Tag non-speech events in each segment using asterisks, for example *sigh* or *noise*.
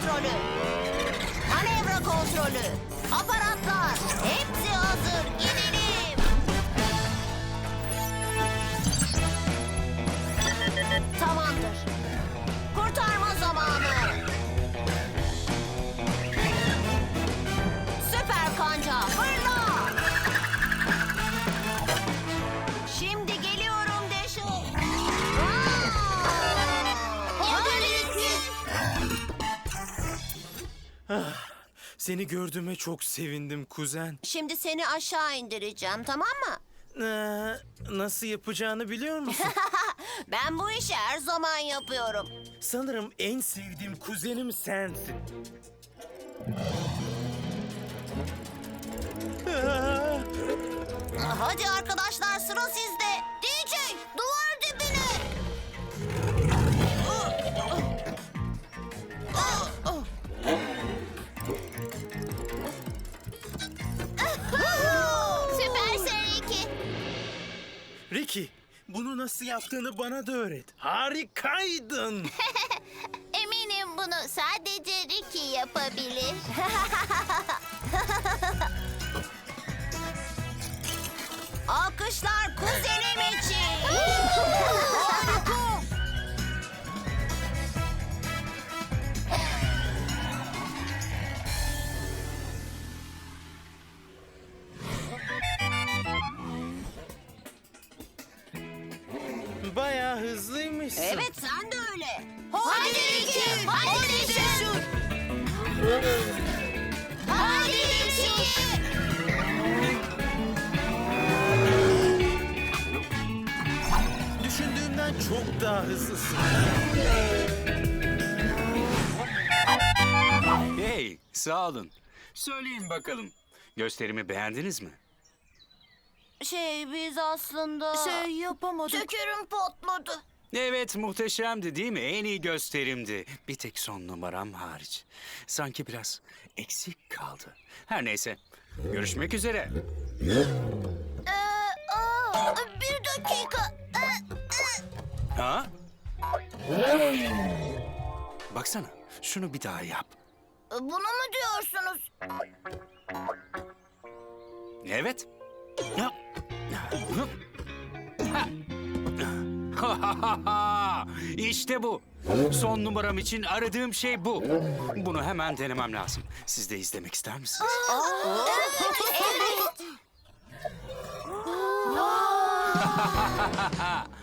kontrolü. Manevra kontrolü. Aparatlar. Hepsi Seni gördüğüme çok sevindim kuzen. Şimdi seni aşağı indireceğim tamam mı? Ee, nasıl yapacağını biliyor musun? *laughs* Ben bu işi her zaman yapıyorum. Sanırım en sevdiğim kuzenim sensin. Aa, Hadi arkadaşlar sıra sizde. DJ yaptığını bana da öğret. Harikaydın. *laughs* Eminim bunu sadece Ricky yapabilir. *laughs* Alkışlar kuzenim için. *laughs* hızlıymışsın. Evet sen de öyle. Hadi Ricky. Hadi Ricky. Hadi Ricky. Düşündüğümden çok daha hızlısın. Hey, sağ olun. Söyleyin bakalım. Gösterimi beğendiniz mi? Şey biz aslında... Şey yapamadık. Şekerim patladı. Evet, muhteşemdi değil mi? En iyi gösterimdi. Bir tek son numaram hariç. Sanki biraz eksik kaldı. Her neyse, görüşmek üzere. Ee, aa, bir dakika. Ha? Baksana, şunu bir daha yap. Bunu mu diyorsunuz? Evet. Ya. Ha. *laughs* işte bu. Son numaram için aradığım şey bu. Bunu hemen denemem lazım. Siz de izlemek ister misiniz? *laughs*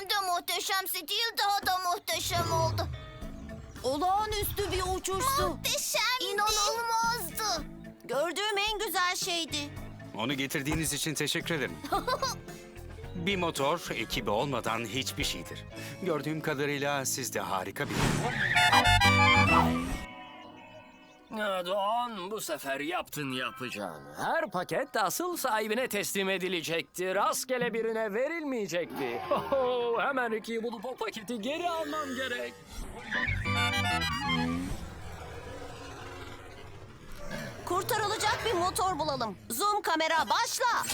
Sayemde muhteşem stil daha da muhteşem oldu. Olağanüstü bir uçuştu. Muhteşemdi. İnanılmazdı. Gördüğüm en güzel şeydi. Onu getirdiğiniz için teşekkür ederim. *laughs* Bir motor ekibi olmadan hiçbir şeydir. Gördüğüm kadarıyla siz de harika bir... Ya Doğan bu sefer yaptın yapacağını. Her paket de asıl sahibine teslim edilecekti. Rastgele birine verilmeyecekti. Oho, hemen Ricky'yi bulup o paketi geri almam gerek. Kurtarılacak bir motor bulalım. Zoom kamera başla.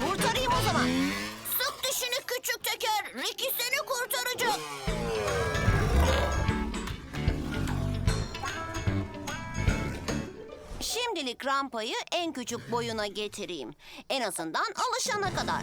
Kurtarayım o zaman. Sık dişini küçük teker. Ricky seni kurtaracak. Şimdilik rampayı en küçük boyuna getireyim. En azından alışana kadar.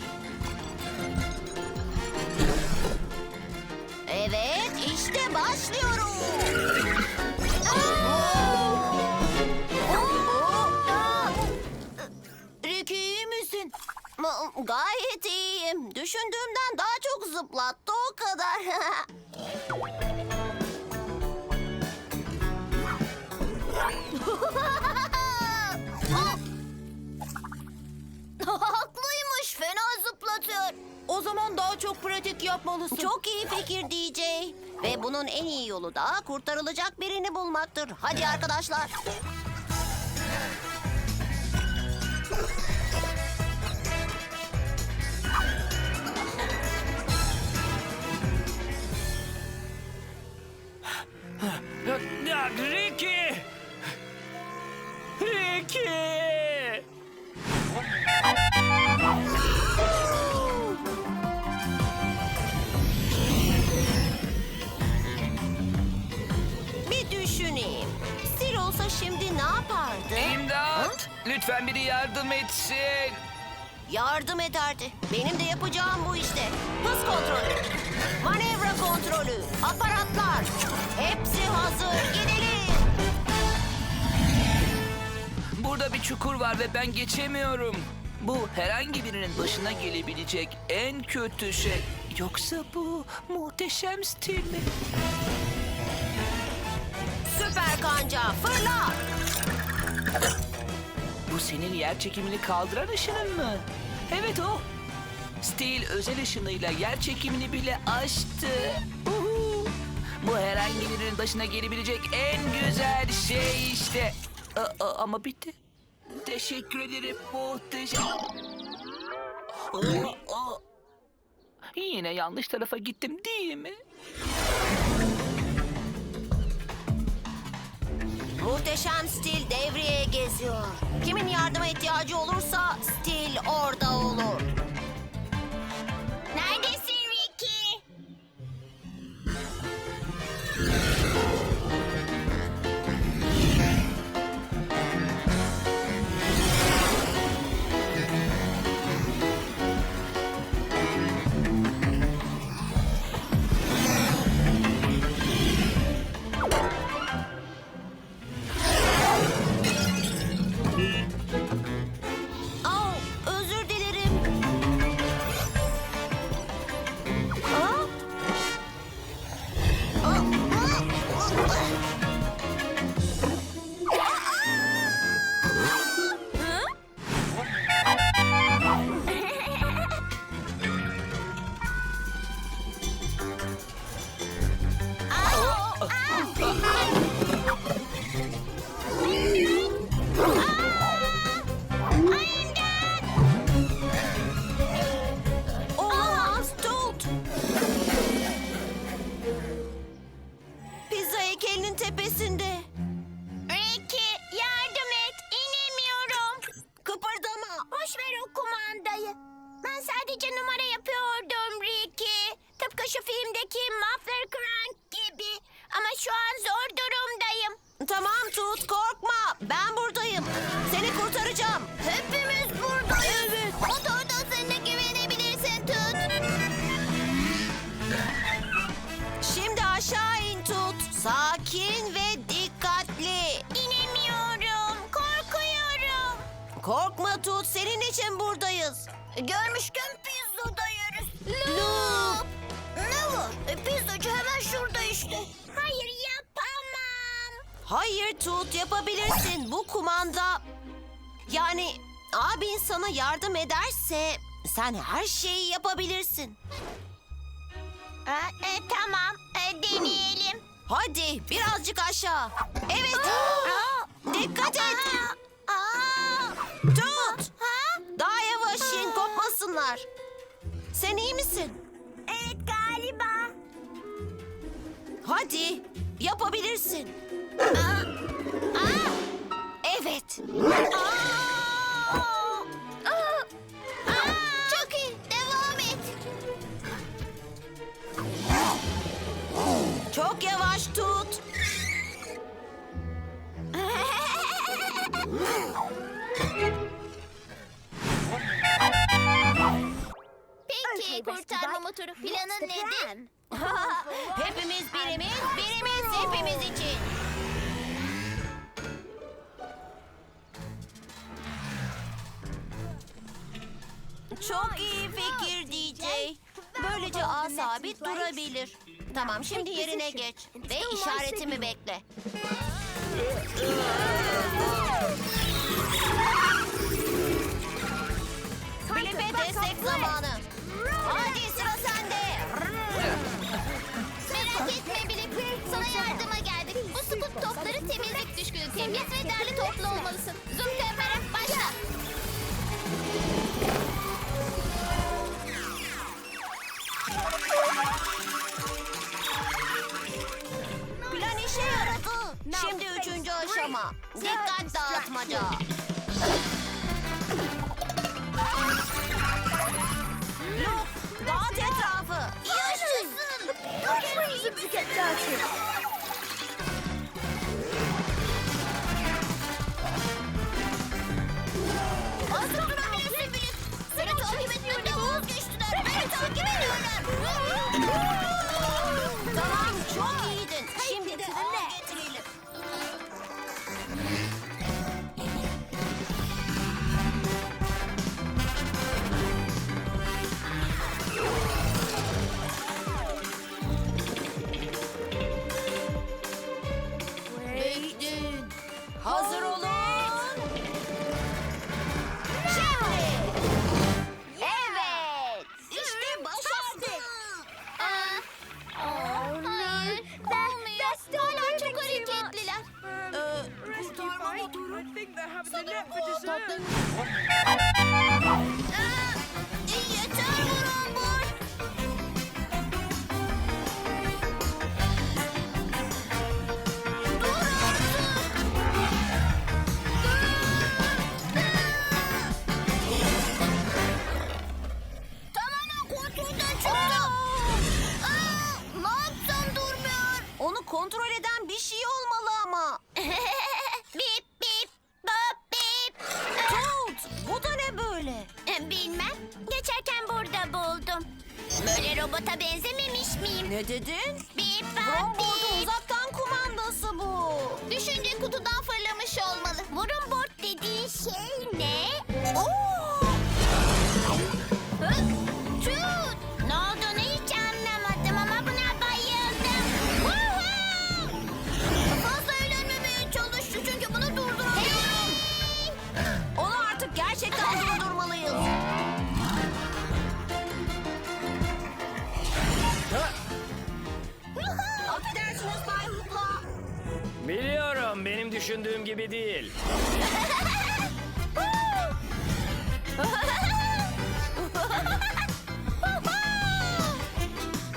Gayet iyiyim. Düşündüğümden daha çok zıplattı o kadar. *laughs* Haklıymış. Fena zıplatıyor. O zaman daha çok pratik yapmalısın. Çok iyi fikir DJ. Ve bunun en iyi yolu da kurtarılacak birini bulmaktır. Hadi arkadaşlar. Ricky! Ricky! Bir düşüneyim. Stil olsa şimdi ne yapardı? İmdat! Lütfen biri yardım etsin. Yardım ederdi. Benim de yapacağım bu işte. Hız kontrolü, manevra kontrolü, aparatlar. Hepsi hazır. Gidelim. Burada bir çukur var ve ben geçemiyorum. Bu herhangi birinin başına gelebilecek en kötü şey. Yoksa bu muhteşem stil mi? Süper kanca fırla. Bu senin yer çekimini kaldıran ışının mı? Evet o. Stil özel ışınıyla yer çekimini bile aştı. Bu herhangi birinin başına gelebilecek en güzel şey işte. A- a- ama bitti. Teşekkür ederim muhteşem. Aa. Yine yanlış tarafa gittim değil mi? Muhteşem stil devreye geziyor. Kimin yardıma ihtiyacı olursa stil orada olur. Şu filmdeki Muffler Crank gibi. Ama şu an zor durumdayım. Tamam Tut korkma. Ben buradayım. Seni kurtaracağım. Hepimiz buradayız. Evet. Motorda güvenebilirsin Tut. Şimdi aşağı in Tut. Sakin ve dikkatli. İnemiyorum. Korkuyorum. Korkma Tut. Senin için buradayız. Görmüşken pizza Hayır Tut yapabilirsin. Bu kumanda... Yani abin sana yardım ederse sen her şeyi yapabilirsin. E, tamam deneyelim. Hadi birazcık aşağı. Evet. *gasps* Dikkat et. Tut. Daha yavaş in kopmasınlar. Sen iyi misin? Evet galiba. Hadi yapabilirsin. Evet. Çok Ülkeyi kurtarma motoru planın nedir? *laughs* hepimiz birimiz, birimiz hepimiz için. Çok iyi fikir DJ. Böylece A sabit durabilir. Tamam şimdi yerine geç ve işaretimi bekle. Filipe destek zamanı. Thank you. Geçerken burada buldum. Böyle robota benzememiş miyim? Ne dedin? Bip bap bip. uzaktan kumandası bu. Düşünce kutudan fırlamış olmalı. Vurun board dediğin şey ne? Oo! düşündüğüm gibi değil.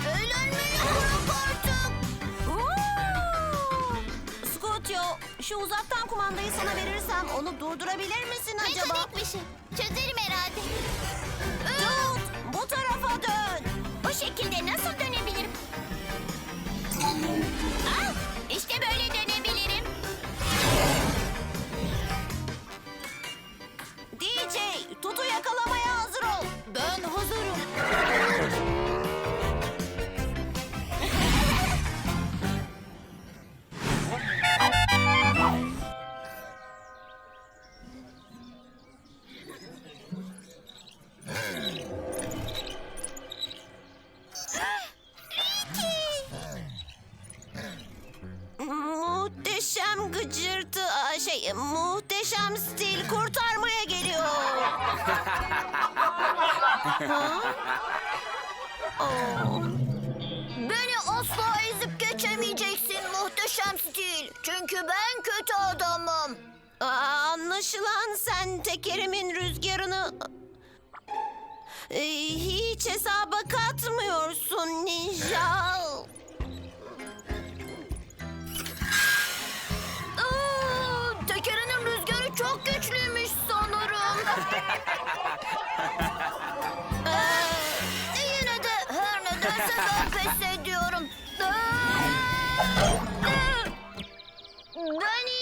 Eğlenmeli şu uzaktan kumandayı sana verirsem onu durdurabilir misin acaba? Mekanikmişim. Çözerim herhalde. Beni asla ezip geçemeyeceksin muhteşem stil. Çünkü ben kötü adamım. Aa, anlaşılan sen tekerimin rüzgarını... E, hiç hesaba katmıyorsun ninja. Aa, tekerinin rüzgarı çok güçlüymüş sanırım. *laughs* 안 되니?